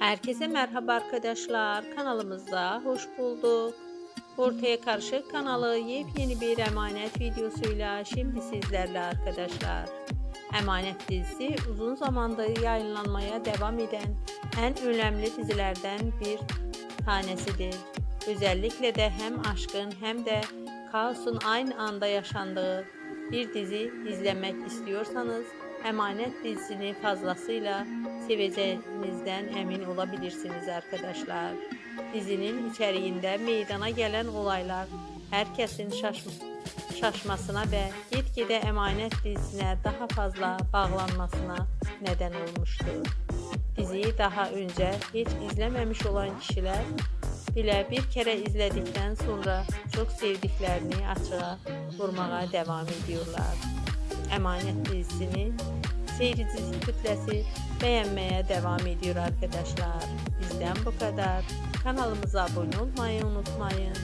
Herkese merhaba arkadaşlar. Kanalımızda hoş bulduk. Ortaya Karışık kanalı yepyeni bir emanet videosuyla şimdi sizlerle arkadaşlar. Emanet dizisi uzun zamandır yayınlanmaya devam eden en önemli dizilerden bir tanesidir. Özellikle de hem aşkın hem de kaosun aynı anda yaşandığı bir dizi izlemek istiyorsanız Emanet dizisini fazlasıyla seveceğinizden emin olabilirsiniz arkadaşlar. Dizinin içeriğinde meydana gelen olaylar herkesin şaşma, şaşmasına ve gitgide emanet dizisine daha fazla bağlanmasına neden olmuştur. Diziyi daha önce hiç izlememiş olan kişiler bile bir kere izledikten sonra çok sevdiklerini açığa vurmaya devam ediyorlar. Emanet dizisini seyirci kütlesi beğenmeye devam ediyor arkadaşlar. Bizden bu kadar. Kanalımıza abone olmayı unutmayın.